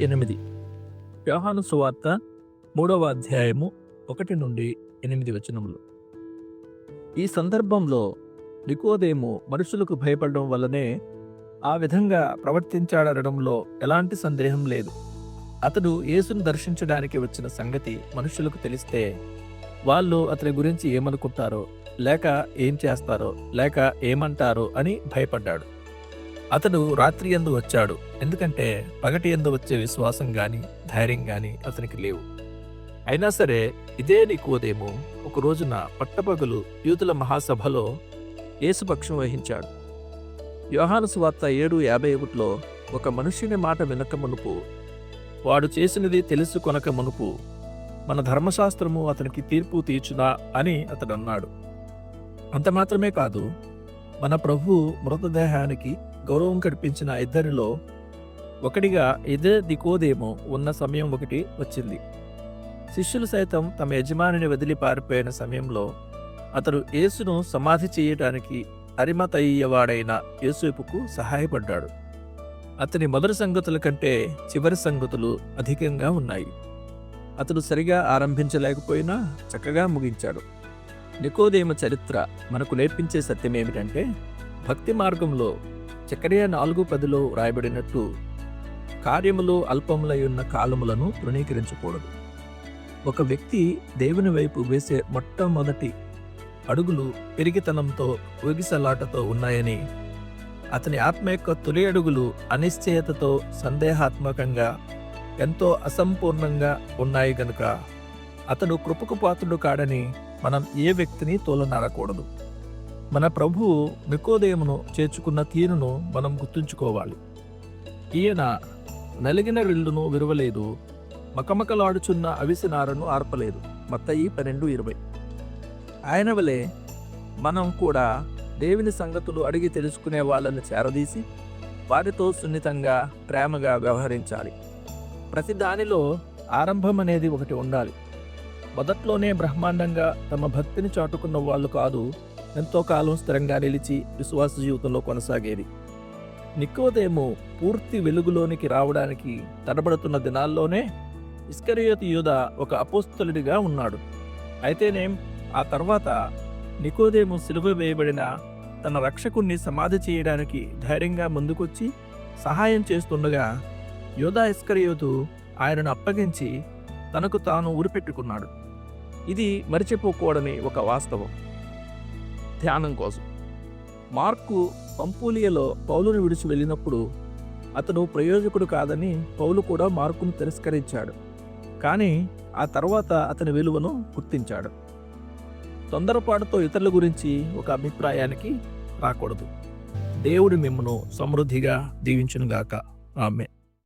ఎనిమిది. యోహాను సువార్త మూడవ అధ్యాయము ఒకటి నుండి ఎనిమిది వచనములు. ఈ సందర్భంలో నికోదేము మనుషులకు భయపడడం వల్లనే ఆ విధంగా ప్రవర్తించాడనడంలో ఎలాంటి సందేహం లేదు. అతడు యేసును దర్శించడానికి వచ్చిన సంగతి మనుషులకు తెలిస్తే వాళ్ళు అతని గురించి ఏమనుకుంటారో లేక ఏం చేస్తారో లేక ఏమంటారో అని భయపడ్డాడు. అతడు రాత్రి ఎందు వచ్చాడు. ఎందుకంటే పగటి ఎందు వచ్చే విశ్వాసం గాని ధైర్యం గాని అతనికి లేవు. అయినా సరే ఇదే నీకోదేమో ఒక రోజున పట్టపగలు యూతుల మహాసభలో యేసుపక్షం వహించాడు. యోహాను సువార్త ఏడు యాభై ఒకటిలో ఒక మనుష్యుని మాట వినక మునుపు వాడు చేసినది తెలుసుకొనక మునుపు మన ధర్మశాస్త్రము అతనికి తీర్పు తీర్చుదా అని అతడు అన్నాడు అంత మాత్రమే కాదు మన ప్రభు మృతదేహానికి గౌరవం కనిపించిన ఇద్దరిలో ఒకటిగా ఇదే దికోదేమో ఉన్న సమయం ఒకటి వచ్చింది. శిష్యులు సైతం తమ యజమానిని వదిలి పారిపోయిన సమయంలో అతడు యేసును సమాధి చేయటానికి అరిమతయ్యవాడైన యేసుపుకు సహాయపడ్డాడు. అతని మొదటి సంగతుల కంటే చివరి సంగతులు అధికంగా ఉన్నాయి. అతడు సరిగా ఆరంభించలేకపోయినా చక్కగా ముగించాడు. నికోదేమ చరిత్ర మనకు నేర్పించే సత్యం ఏమిటంటే భక్తి మార్గంలో చక్రియ నాలుగు పదిలో రాయబడినట్టు కార్యములు అల్పములై ఉన్న కాలములను తృణీకరించకూడదు. ఒక వ్యక్తి దేవుని వైపు వేసే మొట్టమొదటి అడుగులు పెరిగితనంతో ఊగిసలాటతో ఉన్నాయని అతని ఆత్మ యొక్క తొలి అడుగులు అనిశ్చయతతో సందేహాత్మకంగా ఎంతో అసంపూర్ణంగా ఉన్నాయి గనుక అతడు కృపకు పాత్రుడు కాడని మనం ఏ వ్యక్తిని తోలనాడకూడదు మన ప్రభువు నికోదేమును చేర్చుకున్న తీరును మనం గుర్తుంచుకోవాలి. ఈయన నలిగిన రిల్లును విరవలేదు మకమకలాడుచున్న అవిసినారను ఆర్పలేదు. మత్తయి పన్నెండు ఇరవై. ఆయన వలె మనం కూడా దేవుని సంగతులు అడిగి తెలుసుకునే వాళ్ళని చేరదీసి వారితో సున్నితంగా ప్రేమగా వ్యవహరించాలి. ప్రతి దానిలో ఆరంభం అనేది ఒకటి ఉండాలి. మొదట్లోనే బ్రహ్మాండంగా తమ భక్తిని చాటుకున్న వాళ్ళు కాదు ఎంతో కాలం స్థిరంగా నిలిచి విశ్వాస జీవితంలో కొనసాగేది. నికోదేమో పూర్తి వెలుగులోనికి రావడానికి తడబడుతున్న దినాల్లోనే ఇస్కరియోతి యూద ఒక అపోస్తలుడిగా ఉన్నాడు. అయితేనేం ఆ తర్వాత నికోదేము సిలువ వేయబడిన తన రక్షకుణ్ణి సమాధి చేయడానికి ధైర్యంగా ముందుకొచ్చి సహాయం చేస్తుండగా యోధా ఇస్కరియోతు ఆయనను అప్పగించి తనకు తాను ఉరిపెట్టుకున్నాడు ఇది మరిచిపోకూడని ఒక వాస్తవం. ధ్యానం కోసం. మార్కు పంపూలియలో పౌలును విడిచి వెళ్ళినప్పుడు అతడు ప్రయోజకుడు కాదని పౌలు కూడా మార్కును తిరస్కరించాడు. కానీ ఆ తర్వాత అతని విలువను గుర్తించాడు. తొందరపాటుతో ఇతరుల గురించి ఒక అభిప్రాయానికి రాకూడదు. దేవుడు మిమ్మను సమృద్ధిగా దీవించునుగాక. ఆమె